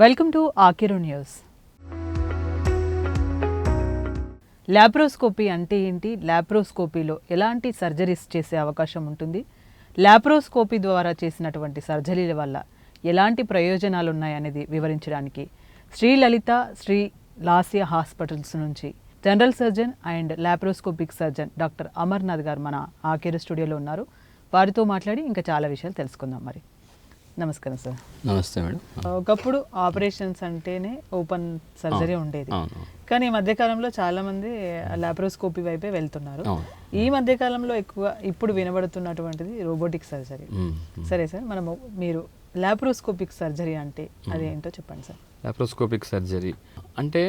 Welcome to Akeru news. Laparoscopy అంటే ఏంటి? ల్యాప్రోస్కోపీలో ఎలాంటి సర్జరీస్ చేసే అవకాశం ఉంటుంది? ల్యాప్రోస్కోపీ ద్వారా చేసినటువంటి సర్జరీల వల్ల ఎలాంటి ప్రయోజనాలు ఉన్నాయనేది వివరించడానికి శ్రీ లలిత శ్రీ లాసియా హాస్పిటల్స్ నుంచి general surgeon and laparoscopic surgeon doctor Amarnath garu మన ఆకేరు స్టూడియోలో ఉన్నారు. వారితో మాట్లాడి ఇంకా చాలా విషయాలు తెలుసుకుందాం మరి. నమస్కారం సార్ నమస్తే మేడం. ఒకప్పుడు ఆపరేషన్స్ అంటేనే ఓపెన్ సర్జరీ ఉండేది. కానీ ఈ మధ్యకాలంలో చాలా మంది లాప్రోస్కోపీ వైపే వెళ్తున్నారు. ఈ మధ్యకాలంలో ఎక్కువ ఇప్పుడు వినబడుతున్నటువంటిది రోబోటిక్ సర్జరీ. సరే సార్ మనము మీరు లాప్రోస్కోపిక్ సర్జరీ అంటే అదేంటో చెప్పండి సార్ లాప్రోస్కోపిక్ సర్జరీ అంటే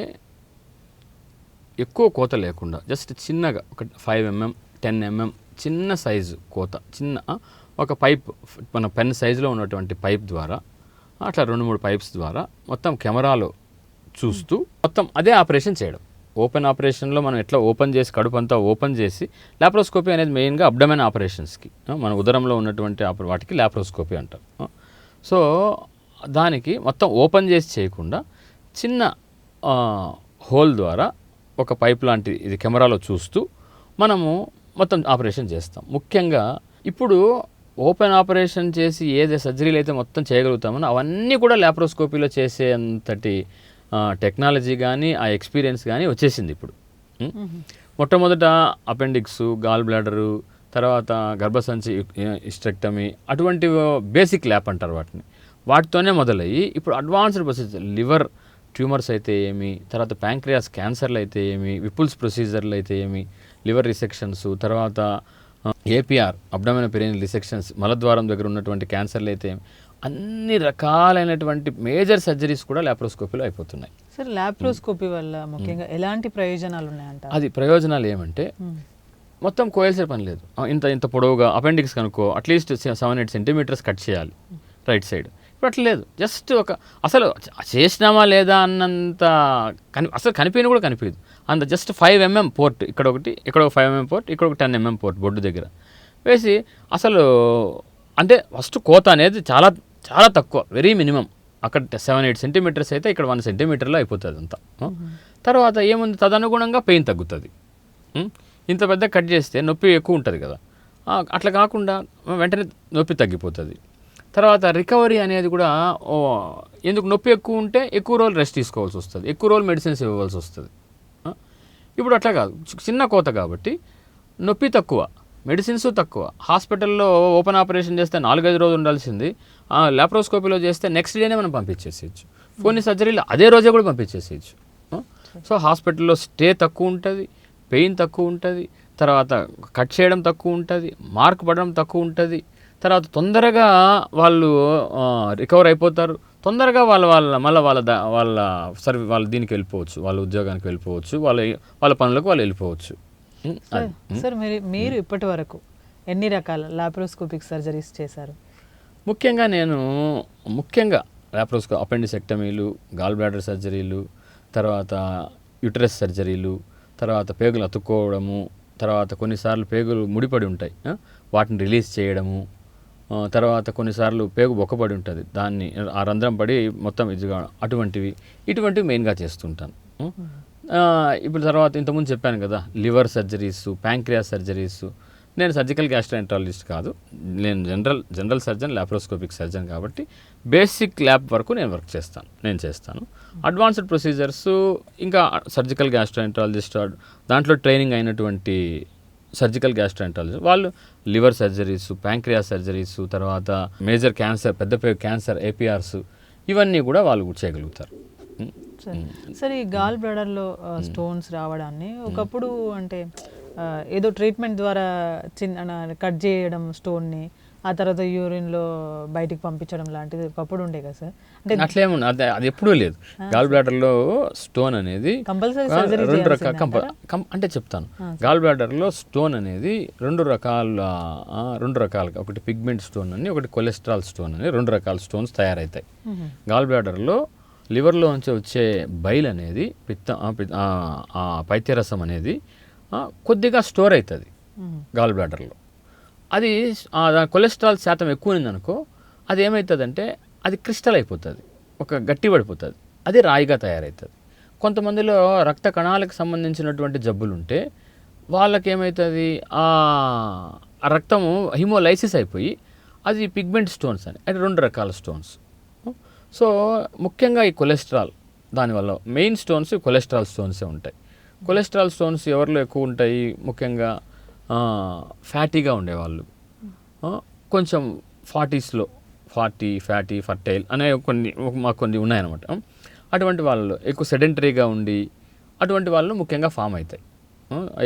ఎక్కువ కోత లేకుండా జస్ట్ చిన్నగా ఒక ఫైవ్ ఎంఎం టెన్ ఎంఎం చిన్న సైజు కోత చిన్న ఒక పైప్ మన పెన్ సైజులో ఉన్నటువంటి పైప్ ద్వారా అట్లా రెండు మూడు పైప్స్ ద్వారా మొత్తం కెమెరాలో చూస్తూ మొత్తం అదే ఆపరేషన్ చేయడం. ఓపెన్ ఆపరేషన్లో మనం ఎట్లా ఓపెన్ చేసి కడుపు అంతా ఓపెన్ చేసి లాప్రోస్కోపీ అనేది మెయిన్గా అబ్డమెన్ ఆపరేషన్స్కి మన ఉదరంలో ఉన్నటువంటి వాటికి లాప్రోస్కోపీ అంటారు. సో దానికి మొత్తం ఓపెన్ చేసి చేయకుండా చిన్న హోల్ ద్వారా ఒక పైప్ లాంటి ఇది కెమెరాలో చూస్తూ మనము మొత్తం ఆపరేషన్ చేస్తాం. ముఖ్యంగా ఇప్పుడు ఓపెన్ ఆపరేషన్ చేసి ఏదే సర్జరీలు అయితే మొత్తం చేయగలుగుతామో అవన్నీ కూడా ల్యాప్రోస్కోపీలో చేసేంతటి టెక్నాలజీ కానీ ఆ ఎక్స్పీరియన్స్ కానీ వచ్చేసింది ఇప్పుడు? మొట్టమొదట అపెండిక్స్ గాల్ బ్లాడరు తర్వాత గర్భసంచి ఇస్ట్రెక్టమీ అటువంటి బేసిక్ ల్యాప్ అంటారు వాటిని. వాటితోనే మొదలయ్యి ఇప్పుడు అడ్వాన్స్డ్ ప్రొసీజర్ లివర్ ట్యూమర్స్ అయితే ఏమి తర్వాత ప్యాంక్రియాస్ క్యాన్సర్లు అయితే ఏమి విపుల్స్ ప్రొసీజర్లు అయితే ఏమి లివర్ రిసెక్షన్స్ తర్వాత ఏపీఆర్ అబ్డమైన పెరిగిన రిసెక్షన్స్ మలద్వారం దగ్గర ఉన్నటువంటి క్యాన్సర్లు అయితే అన్ని రకాలైనటువంటి మేజర్ సర్జరీస్ కూడా ల్యాప్రోస్కోపీలో అయిపోతున్నాయి. సార్ లాప్రోస్కోపీ వల్ల ముఖ్యంగా ఎలాంటి ప్రయోజనాలు ఉన్నాయంటారు అది ప్రయోజనాలు ఏమంటే మొత్తం కోయాల్సిన పని లేదు. ఇంత ఇంత పొడవుగా అపెండిక్స్ కనుక్కో at least seven eight centimetres cut చేయాలి. Right side. ఇప్పుడు అట్లా లేదు జస్ట్ ఒక అసలు చేసినామా లేదా అన్నంత కని అసలు కనిపించని కూడా కనిపించదు అంత జస్ట్ ఫైవ్ ఎంఎం పోర్ట్ ఇక్కడ ఒకటి ఇక్కడ ఒక ఫైవ్ ఎంఎం పోర్ట్ ఇక్కడ ఒక టెన్ ఎంఎం పోర్ట్ బొడ్డు దగ్గర. వేసి అసలు అంటే ఫస్ట్ కోత అనేది చాలా చాలా తక్కువ వెరీ మినిమం. అక్కడ సెవెన్ ఎయిట్ సెంటీమీటర్స్ అయితే ఇక్కడ వన్ సెంటీమీటర్లో అయిపోతుంది అంతా? తర్వాత ఏముంది? తదనుగుణంగా పెయిన్ తగ్గుతుంది? ఇంత పెద్ద కట్ చేస్తే నొప్పి ఎక్కువ ఉంటుంది కదా. అట్లా కాకుండా వెంటనే నొప్పి తగ్గిపోతుంది. తర్వాత రికవరీ అనేది కూడా ఎందుకు నొప్పి ఎక్కువ ఉంటే ఎక్కువ రోజులు రెస్ట్ తీసుకోవాల్సి వస్తుంది. ఎక్కువ రోజులు మెడిసిన్స్ ఇవ్వాల్సి వస్తుంది. ఇప్పుడు అట్లా కాదు. చిన్న కోత కాబట్టి నొప్పి తక్కువ మెడిసిన్స్ తక్కువ. హాస్పిటల్లో ఓపెన్ ఆపరేషన్ చేస్తే నాలుగైదు రోజులు ఉండాల్సింది. ఆ, లాప్రోస్కోపీలో చేస్తే నెక్స్ట్ డేనే మనం పంపించేసేయచ్చు. కొన్ని సర్జరీలు అదే రోజే కూడా పంపించేసేయచ్చు. సో హాస్పిటల్లో స్టే తక్కువ ఉంటుంది పెయిన్ తక్కువ ఉంటుంది తర్వాత కట్ చేయడం తక్కువ ఉంటుంది మార్క్ పడడం తక్కువ ఉంటుంది తర్వాత తొందరగా వాళ్ళు రికవర్ అయిపోతారు. తొందరగా వాళ్ళ వాళ్ళ మళ్ళీ వాళ్ళ దా- వాళ్ళ సర్వీ వాళ్ళ దీనికి వెళ్ళిపోవచ్చు. వాళ్ళ ఉద్యోగానికి వెళ్ళిపోవచ్చు. వాళ్ళ వాళ్ళ పనులకు వాళ్ళు వెళ్ళిపోవచ్చు. సార్ మీరు మీరు ఇప్పటి వరకు ఎన్ని రకాల లాప్రోస్కోపిక్ సర్జరీస్ చేశారు? ముఖ్యంగా నేను ముఖ్యంగా ల్యాప్రోస్కో అపెండిసెక్టమీలు గాల్ బ్లాడర్ సర్జరీలు తర్వాత యుటరస్ సర్జరీలు తర్వాత పేగులు అతుక్కోవడము తర్వాత కొన్నిసార్లు పేగులు ముడిపడి ఉంటాయి? వాటిని రిలీజ్ చేయడము తర్వాత కొన్నిసార్లు పేగు బొక్కబడి ఉంటుంది. దాన్ని ఆ రంధ్రం పడి మొత్తం ఇదిగా అటువంటివి ఇటువంటివి మెయిన్గా చేస్తుంటాను. ఇప్పుడు తర్వాత ఇంతకుముందు చెప్పాను కదా లివర్ సర్జరీస్ ప్యాంక్రియాస్ సర్జరీస్. నేను సర్జికల్ గ్యాస్ట్రాంటాలజిస్ట్ కాదు. నేను general general surgeon laparoscopic surgeon కాబట్టి బేసిక్ ల్యాబ్ వరకు నేను వర్క్ చేస్తాను నేను చేస్తాను. అడ్వాన్స్డ్ ప్రొసీజర్స్ ఇంకా సర్జికల్ గ్యాస్ట్రాంటాలజిస్ట్ దాంట్లో ట్రైనింగ్ అయినటువంటి సర్జికల్ గ్యాస్ట్రాంటాలజీ వాళ్ళు లివర్ సర్జరీస్ ప్యాంక్రియాస్ సర్జరీస్ తర్వాత మేజర్ క్యాన్సర్ పెద్ద క్యాన్సర్ ఏపీఆర్స్ ఇవన్నీ కూడా వాళ్ళు చేయగలుగుతారు. సరే. ఈ గాల్ బ్లాడర్లో స్టోన్స్ రావడాన్ని ఒకప్పుడు అంటే ఏదో ట్రీట్మెంట్ ద్వారా చిన్న కట్ చేయడం స్టోన్ని ఆ తర్వాత యూరిన్లో బయటికి పంపించడం లాంటిది ఒకప్పుడు ఉండే కదా సార్. అంటే అట్లేమో అది అది ఎప్పుడూ లేదు. గాల్ బ్లాడర్లో స్టోన్ అనేది కంపల్సరీ రెండు రకాల అంటే చెప్తాను. గాల్ బ్లాడర్లో స్టోన్ అనేది రెండు రకాల రెండు రకాలుగా ఒకటి పిగ్మెంట్ స్టోన్ అని ఒకటి కొలెస్ట్రాల్ స్టోన్ అని రెండు రకాల స్టోన్స్ తయారవుతాయి గాల్ బ్లాడర్లో లివర్లో నుంచి వచ్చే బైల్ అనేది పిత్త పైత్యరసం అనేది కొద్దిగా స్టోర్ అవుతుంది గాల్ బ్లాడర్లో అది కొలెస్ట్రాల్ శాతం ఎక్కువ ఉందనుకో అది ఏమవుతుందంటే అది క్రిస్టల్ అయిపోతుంది. ఒక గట్టి పడిపోతుంది. అది రాయిగా తయారవుతుంది కొంతమందిలో రక్త కణాలకు సంబంధించినటువంటి జబ్బులు ఉంటే వాళ్ళకి ఏమవుతుంది ఆ రక్తము హిమోలైసిస్ అయిపోయి అది పిగ్మెంట్ స్టోన్స్ అని అంటే రెండు రకాల స్టోన్స్. సో ముఖ్యంగా ఈ కొలెస్ట్రాల్ దానివల్ల మెయిన్ స్టోన్స్ కొలెస్ట్రాల్ స్టోన్సే ఉంటాయి. కొలెస్ట్రాల్ స్టోన్స్ ఎవరిలో ఎక్కువ ఉంటాయి ముఖ్యంగా ఫ్యాటీగా ఉండేవాళ్ళు. కొంచెం ఫార్టీస్లో ఫార్టీ ఫ్యాటీ ఫర్టైల్ అనే కొన్ని మాకు కొన్ని ఉన్నాయన్నమాట. అటువంటి వాళ్ళు ఎక్కువ సెడెంటరీగా ఉండి అటువంటి వాళ్ళు ముఖ్యంగా ఫామ్ అవుతాయి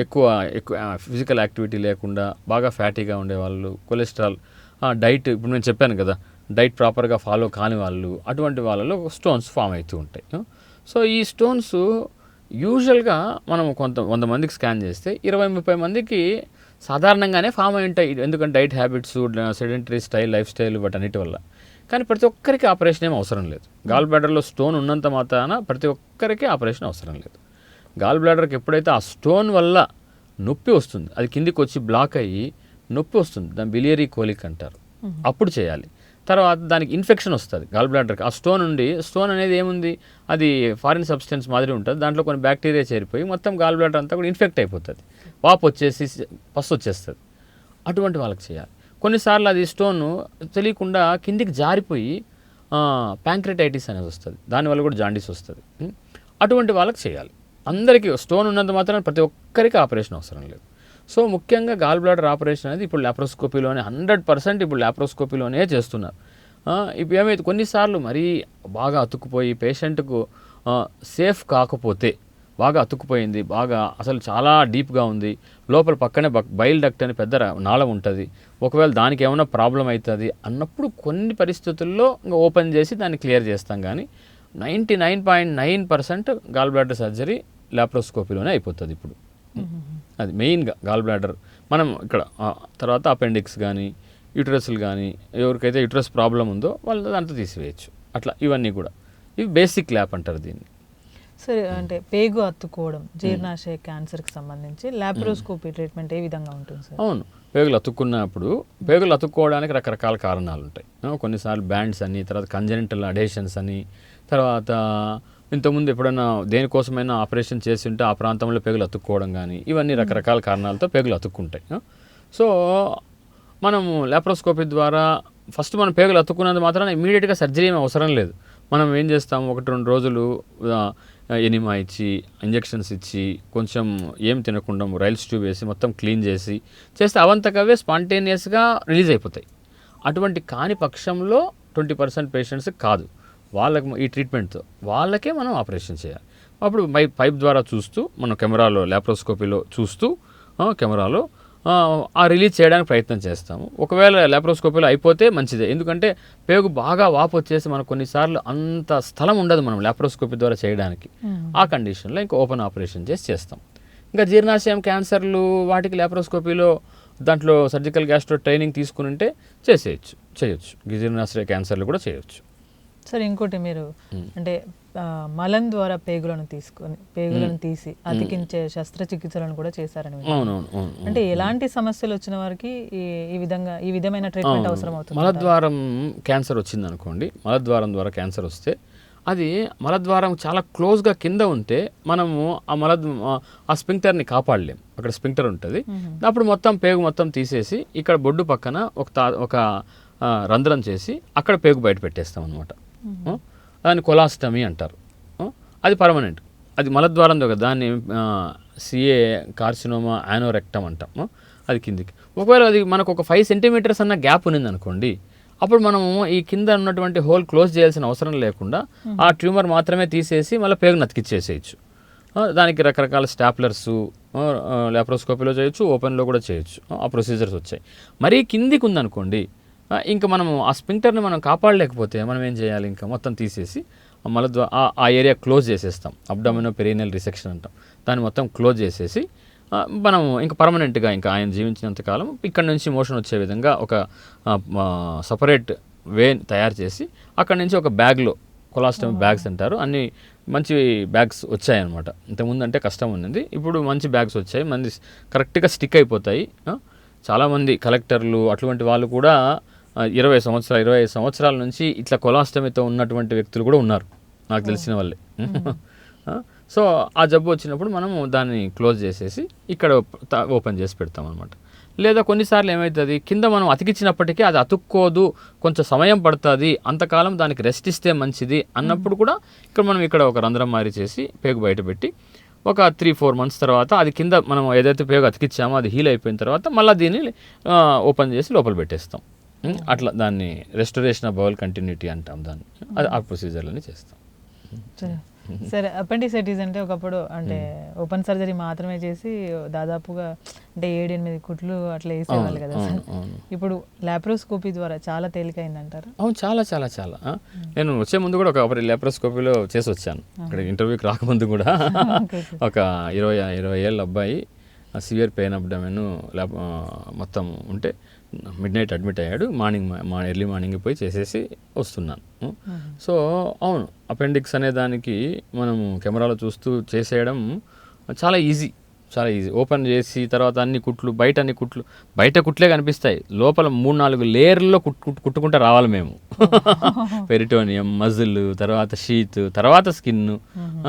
ఎక్కువ ఎక్కువ ఫిజికల్ యాక్టివిటీ లేకుండా బాగా ఫ్యాటీగా ఉండేవాళ్ళు కొలెస్ట్రాల్ డైట్ ఇప్పుడు నేను చెప్పాను కదా డైట్ ప్రాపర్గా ఫాలో కాని వాళ్ళు అటువంటి వాళ్ళలో స్టోన్స్ ఫామ్ అవుతూ ఉంటాయి. సో ఈ స్టోన్స్ యూజువల్గా మనం కొంత వంద మందికి స్కాన్ చేస్తే ఇరవై ముప్పై మందికి సాధారణంగానే ఫామ్ అయి ఉంటాయి. ఎందుకంటే diet habits sedentary style life style వాటన్నిటి వల్ల. కానీ ప్రతి ఒక్కరికి ఆపరేషన్ ఏం అవసరం లేదు. గాల్ బ్లాడర్లో స్టోన్ ఉన్నంత మాత్రాన ప్రతి ఒక్కరికి ఆపరేషన్ అవసరం లేదు. గాల్ బ్లాడర్కి ఎప్పుడైతే ఆ స్టోన్ వల్ల నొప్పి వస్తుంది అది కిందికి వచ్చి బ్లాక్ అయ్యి నొప్పి వస్తుంది దాన్ని బిలియరీ కోలిక్ అంటారు. అప్పుడు చేయాలి. తర్వాత దానికి ఇన్ఫెక్షన్ వస్తుంది గాల్ బ్లాడర్కి. ఆ స్టోన్ ఉండి స్టోన్ అనేది ఏముంది? అది ఫారిన్ సబ్స్టెన్స్ మాదిరి ఉంటుంది. దాంట్లో కొన్ని బ్యాక్టీరియా చేరిపోయి మొత్తం గాల్ బ్లాడర్ అంతా కూడా ఇన్ఫెక్ట్ అయిపోతుంది. వాపు వచ్చేసి పస్సు వచ్చేస్తుంది అటువంటి వాళ్ళకి చేయాలి. కొన్నిసార్లు అది స్టోన్ తెలియకుండా కిందికి జారిపోయి ప్యాంక్రటైటిస్ అనేది వస్తుంది. దానివల్ల కూడా జాండీస్ వస్తుంది. అటువంటి వాళ్ళకి చేయాలి. అందరికీ స్టోన్ ఉన్నంత మాత్రం ప్రతి ఒక్కరికి ఆపరేషన్ అవసరం లేదు. సో ముఖ్యంగా గాల్ బ్లాడర్ ఆపరేషన్ అనేది ఇప్పుడు లాప్రోస్కోపీలోనే హండ్రెడ్ పర్సెంట్ ఇప్పుడు లాప్రోస్కోపీలోనే చేస్తున్నారు. ఇప్పుడు ఏమైతే కొన్నిసార్లు మరీ బాగా అతుక్కుపోయి పేషెంట్కు సేఫ్ కాకపోతే బాగా అతుక్కుపోయింది బాగా అసలు చాలా డీప్గా ఉంది. లోపల పక్కనే బైల్ డక్ట్ అని పెద్ద నాళం ఉంటుంది. ఒకవేళ దానికి ఏమైనా ప్రాబ్లం అవుతుంది అన్నప్పుడు కొన్ని పరిస్థితుల్లో ఇంకా ఓపెన్ చేసి దాన్ని క్లియర్ చేస్తాం కానీ ninety nine point nine percent gall bladder surgery లాప్రోస్కోపీలోనే అయిపోతుంది ఇప్పుడు. అది మెయిన్గా గాల్ బ్లాడర్. మనం ఇక్కడ తర్వాత అపెండిక్స్ కానీ యూట్రస్లు కానీ ఎవరికైతే యూట్రస్ ప్రాబ్లం ఉందో వాళ్ళు దాంట్లో తీసివేయచ్చు. అట్లా ఇవన్నీ కూడా. ఇవి బేసిక్ ల్యాప్ అంటారు దీన్ని. సరే అంటే పేగు అత్తుకోవడం జీర్ణాశయ క్యాన్సర్కి సంబంధించి లాప్రోస్కోపీ ట్రీట్మెంట్ ఏ విధంగా ఉంటుంది సార్ అవును. పేగులు అతుక్కున్నప్పుడు పేగులు అతుక్కోవడానికి రకరకాల కారణాలు ఉంటాయి కొన్నిసార్లు బ్యాండ్స్ అని తర్వాత కంజనెంటల్ అడేషన్స్ అని తర్వాత ఇంతకుముందు ఎప్పుడైనా దేనికోసమైనా ఆపరేషన్ చేసి ఉంటే ఆ ప్రాంతంలో పేగులు అతుక్కోవడం కానీ ఇవన్నీ రకరకాల కారణాలతో పేగులు అతుక్కుంటాయి. సో మనము లాప్రోస్కోపీ ద్వారా ఫస్ట్ మనం పేగులు అతుక్కున్నది మాత్రం ఇమీడియట్గా సర్జరీ అవసరం లేదు. మనం ఏం చేస్తాం? ఒకటి రెండు రోజులు ఎనిమా ఇచ్చి ఇంజెక్షన్స్ ఇచ్చి కొంచెం ఏం తినకుండా రైల్స్ ట్యూబ్ వేసి మొత్తం క్లీన్ చేసి చేస్తే అవంతకవే స్పాంటేనియస్గా రిలీజ్ అయిపోతాయి. అటువంటి కాని పక్షంలో ట్వంటీ పర్సెంట్ పేషెంట్స్ కాదు. వాళ్ళకి ఈ ట్రీట్మెంట్తో వాళ్ళకే మనం ఆపరేషన్ చేయాలి. అప్పుడు పైప్ ద్వారా చూస్తూ మనం కెమెరాలో ల్యాప్రోస్కోపీలో చూస్తూ కెమెరాలో ఆ, రిలీజ్ చేయడానికి ప్రయత్నం చేస్తాము. ఒకవేళ లాప్రోస్కోపీలో అయిపోతే మంచిదే. ఎందుకంటే పేగు బాగా వాపు వచ్చేసి మనకు కొన్నిసార్లు అంత స్థలం ఉండదు మనం లాప్రోస్కోపీ ద్వారా చేయడానికి. ఆ కండిషన్లో ఇంకా ఓపెన్ ఆపరేషన్ చేసి చేస్తాం. ఇంకా జీర్ణాశయం క్యాన్సర్లు వాటికి లాప్రోస్కోపీలో దాంట్లో సర్జికల్ గ్యాస్ట్రో ట్రైనింగ్ తీసుకుని ఉంటే చేసేయచ్చు. చేయొచ్చు. జీర్ణాశయ క్యాన్సర్లు కూడా చేయొచ్చు. సరే ఇంకోటి మీరు అంటే మలం ద్వారా పేగులను తీసుకొని పేగులను తీసి అతికించే శస్త్రచికిత్సలను కూడా చేశారని అంటే ఎలాంటి సమస్యలు వచ్చిన వారికి ఈ విధంగా ఈ విధమైన ట్రీట్మెంట్ అవసరం అవుతుంది మలద్వారం క్యాన్సర్ వచ్చింది అనుకోండి మలద్వారం ద్వారా క్యాన్సర్ వస్తే అది మలద్వారం చాలా క్లోజ్గా కింద ఉంటే మనము ఆ మల ఆ స్పింక్టర్ని కాపాడలేం. అక్కడ స్పింక్టర్ ఉంటుంది. అప్పుడు మొత్తం పేగు మొత్తం తీసేసి ఇక్కడ బొడ్డు పక్కన ఒక తా ఒక రంధ్రం చేసి అక్కడ పేగు బయట పెట్టేస్తాం అనమాట దాన్ని కొలాస్టమీ అంటారు. అది పర్మనెంట్. అది మలద్వారం దగ్గర దాన్ని సిఏ కార్సినోమా యానోరెక్టమ్ అంటాం. అది కిందికి. ఒకవేళ అది మనకు ఒక ఫైవ్ సెంటీమీటర్స్ అన్న గ్యాప్ ఉన్నది అనుకోండి అప్పుడు మనము ఈ కింద ఉన్నటువంటి హోల్ క్లోజ్ చేయాల్సిన అవసరం లేకుండా ఆ ట్యూమర్ మాత్రమే తీసేసి మళ్ళీ పేగు నతికిచ్చేసేయచ్చు. దానికి రకరకాల స్టాప్లర్స్ లాప్రోస్కోపీలో చేయొచ్చు ఓపెన్లో కూడా చేయొచ్చు. ఆ ప్రొసీజర్స్ వచ్చాయి. మరీ కిందికి ఉందనుకోండి ఇంకా మనము ఆ స్పింక్టర్ని మనం కాపాడలేకపోతే మనం ఏం చేయాలి ఇంకా? మొత్తం తీసేసి మలద్వా ఆ- ఏరియా క్లోజ్ చేసేస్తాం. అబ్డామినో పెరీనల్ రిసెక్షన్ అంటాం. దాన్ని మొత్తం క్లోజ్ చేసేసి ఆ, మనము ఇంకా పర్మనెంట్గా ఇంకా ఆయన జీవించినంత కాలం ఇక్కడ నుంచి మోషన్ వచ్చే విధంగా ఒక సపరేట్ వే తయారు చేసి అక్కడ నుంచి ఒక బ్యాగ్లో కొలాస్టమ్ బ్యాగ్స్ అంటారు. అన్ని మంచి బ్యాగ్స్ వచ్చాయన్నమాట. ఇంతకుముందు అంటే కష్టం ఉన్నది. ఇప్పుడు మంచి బ్యాగ్స్ వచ్చాయి. మంది కరెక్ట్గా స్టిక్ అయిపోతాయి? చాలామంది కలెక్టర్లు అటువంటి వాళ్ళు కూడా ఇరవై సంవత్సరాలు ఇరవై ఐదు సంవత్సరాల నుంచి ఇట్లా కొలాస్టమీతో ఉన్నటువంటి వ్యక్తులు కూడా ఉన్నారు నాకు తెలిసిన వాళ్ళే. సో ఆ జబ్బు వచ్చినప్పుడు మనము దాన్ని క్లోజ్ చేసేసి ఇక్కడ ఓపెన్ చేసి పెడతాం అనమాట లేదా కొన్నిసార్లు ఏమవుతుంది కింద మనం అతికిచ్చినప్పటికీ అది అతుక్కోదు కొంచెం సమయం పడుతుంది అంతకాలం దానికి రెస్ట్ ఇస్తే మంచిది అన్నప్పుడు కూడా ఇక్కడ మనం ఇక్కడ ఒక రంధ్రం మారి చేసి పేగు బయట పెట్టి ఒక త్రీ ఫోర్ మంత్స్ తర్వాత అది కింద మనం ఏదైతే పేగు అతికిచ్చామో అది హీల్ అయిపోయిన తర్వాత మళ్ళీ దీన్ని ఓపెన్ చేసి లోపల పెట్టేస్తాం? అట్లా దాన్ని రెస్టరేషన్ ఆఫ్ బౌల్ కంటిన్యూటీ అంటాం దాన్ని. అది ఆ ప్రొసీజర్లని చేస్తాం. సరే. అపెండిసైటిస్ అంటే ఒకప్పుడు అంటే ఓపెన్ సర్జరీ మాత్రమే చేసి దాదాపుగా అంటే ఏడు ఎనిమిది కుట్లు అట్లా వేసేవాళ్ళు కదా సార్. ఇప్పుడు లాప్రోస్కోపీ ద్వారా చాలా తేలికైంది అంటారు అవును చాలా చాలా చాలా. ఆ? నేను వచ్చే ముందు కూడా ఒక లెప్రోస్కోపీలో చేసి వచ్చాను. ఇక్కడ ఇంటర్వ్యూకి రాకముందు కూడా. ఒక ఇరవై ఇరవై ఏళ్ళ అబ్బాయి సివియర్ పెయిన్ అబ్డమెన్ మొత్తం ఉంటే మిడ్ నైట్ అడ్మిట్ అయ్యాడు. మార్నింగ్ మా ఎర్లీ మార్నింగ్ పోయి చేసేసి వస్తున్నాను. సో అవును అపెండిక్స్ అనే దానికి మనము కెమెరాలో చూస్తూ చేసేయడం చాలా ఈజీ. చాలా ఈజీ ఓపెన్ చేసి తర్వాత అన్ని కుట్లు బయట అన్ని కుట్లు బయట కుట్లే కనిపిస్తాయి. లోపల మూడు నాలుగు లేయర్లో కుట్ కుట్- కుట్టుకుంటూ రావాలి మేము. పెరిటోనియం మజిల్ తర్వాత షీత్ తర్వాత స్కిన్.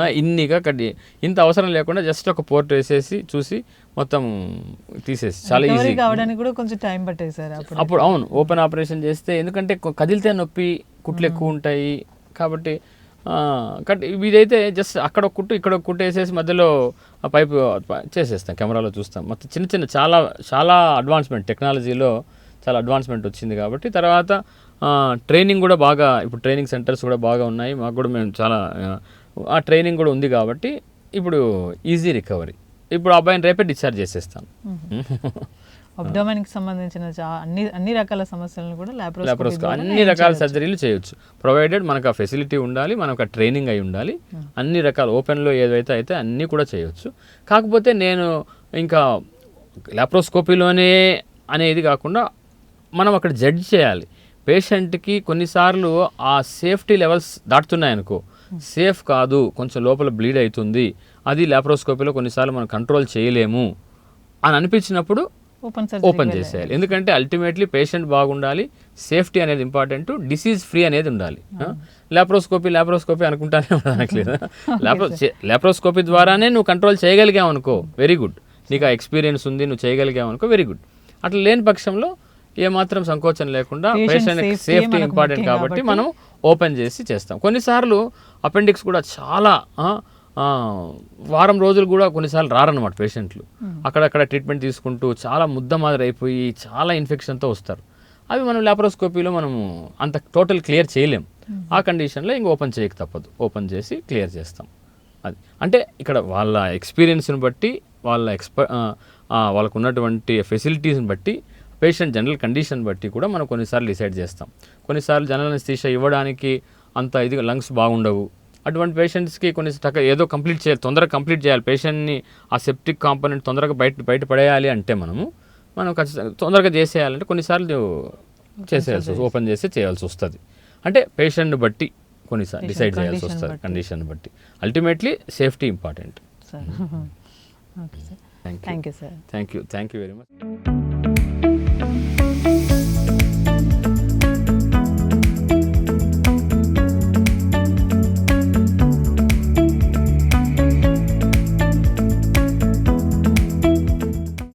ఇన్నిగా కట్ చే- ఇంత అవసరం లేకుండా జస్ట్ ఒక పోర్ట్ వేసేసి చూసి మొత్తం తీసేసి. చాలా ఈజీ కావడానికి కూడా కొంచెం టైం పట్టేది సార్ అప్పుడు అవును ఓపెన్ ఆపరేషన్ చేస్తే ఎందుకంటే కదిలితే నొప్పి కుట్లు ఎక్కువ ఉంటాయి. కాబట్టి కట్ ఇదైతే జస్ట్ అక్కడ ఒక కుట్టు ఇక్కడ ఒక కుట్టు వేసేసి మధ్యలో ఆ పైపు చేసేస్తాం కెమెరాలో చూస్తాం. మొత్తం చిన్న చిన్న చాలా చాలా అడ్వాన్స్మెంట్ టెక్నాలజీలో చాలా అడ్వాన్స్మెంట్ వచ్చింది కాబట్టి తర్వాత ట్రైనింగ్ కూడా బాగా ఇప్పుడు ట్రైనింగ్ సెంటర్స్ కూడా బాగా ఉన్నాయి. మాకు కూడా మేము చాలా ఆ, ట్రైనింగ్ కూడా ఉంది కాబట్టి ఇప్పుడు ఈజీ రికవరీ ఇప్పుడు అబ్బాయిని రేపే డిశ్చార్జ్ చేసేస్తాను అబ్డోమెన్కి సంబంధించిన అన్ని అన్ని రకాల సమస్యలను కూడా లాప్రోస్కోపీ లాప్రోస్కో అన్ని రకాల సర్జరీలు చేయొచ్చు. ప్రొవైడెడ్ మనకు ఆ ఫెసిలిటీ ఉండాలి మనకు ఆ ట్రైనింగ్ అయి ఉండాలి. అన్ని రకాల ఓపెన్లో ఏదైతే అయితే అన్నీ కూడా చేయొచ్చు. కాకపోతే నేను ఇంకా లాప్రోస్కోపీలోనే అనేది కాకుండా మనం అక్కడ జడ్జ్ చేయాలి. పేషెంట్కి కొన్నిసార్లు ఆ సేఫ్టీ లెవెల్స్ దాటుతున్నాయనుకో సేఫ్ కాదు కొంచెం లోపల బ్లీడ్ అవుతుంది. అది లాప్రోస్కోపీలో కొన్నిసార్లు మనం కంట్రోల్ చేయలేము అని అనిపించినప్పుడు ఓపెన్ ఓపెన్ చేసేయాలి. ఎందుకంటే అల్టిమేట్లీ పేషెంట్ బాగుండాలి సేఫ్టీ అనేది ఇంపార్టెంట్ డిసీజ్ ఫ్రీ అనేది ఉండాలి. లాప్రోస్కోపీ లాప్రోస్కోపీ అనుకుంటానే ఉండనట్లేదు లాప్రో లాప్రోస్కోపీ ద్వారానే నువ్వు కంట్రోల్ చేయగలిగావు అనుకో వెరీ గుడ్ నీకు ఆ ఎక్స్పీరియన్స్ ఉంది నువ్వు చేయగలిగావు అనుకో వెరీ గుడ్ అట్లా లేని పక్షంలో ఏమాత్రం సంకోచం లేకుండా పేషెంట్ సేఫ్టీ ఇంపార్టెంట్ కాబట్టి మనం ఓపెన్ చేసి చేస్తాం. కొన్నిసార్లు అపెండిక్స్ కూడా చాలా వారం రోజులు కూడా కొన్నిసార్లు రారన్నమాట పేషెంట్లు. అక్కడక్కడ ట్రీట్మెంట్ తీసుకుంటూ చాలా ముద్ద మాదిరి అయిపోయి చాలా ఇన్ఫెక్షన్తో వస్తారు. అవి మనం లాప్రోస్కోపీలో మనము అంత టోటల్ క్లియర్ చేయలేం. ఆ కండిషన్లో ఇంక ఓపెన్ చేయక తప్పదు. ఓపెన్ చేసి క్లియర్ చేస్తాం. అది అంటే ఇక్కడ వాళ్ళ ఎక్స్పీరియన్స్ని బట్టి వాళ్ళ ఎక్స్ప వాళ్ళకు ఉన్నటువంటి ఫెసిలిటీస్ని బట్టి పేషెంట్ జనరల్ కండిషన్ బట్టి కూడా మనం కొన్నిసార్లు డిసైడ్ చేస్తాం. కొన్నిసార్లు జనరల్ అనస్థీషియా ఇవ్వడానికి అంత ఇది లంగ్స్ బాగుండవు. అటువంటి పేషెంట్స్కి కొన్ని టక ఏదో కంప్లీట్ చేయాలి తొందరగా కంప్లీట్ చేయాలి. పేషెంట్ని ఆ సెప్టిక్ కాంపోనెంట్ తొందరగా బయట బయట పడేయాలి అంటే మనము మనం ఖచ్చితంగా తొందరగా చేసేయాలంటే కొన్నిసార్లు చేసేయాల్సి ఓపెన్ చేసి చేయాల్సి వస్తుంది. అంటే పేషెంట్ని బట్టి కొన్నిసార్లు డిసైడ్ చేయాల్సి వస్తుంది. కండిషన్ బట్టి. Ultimately safety important thank you thank you very much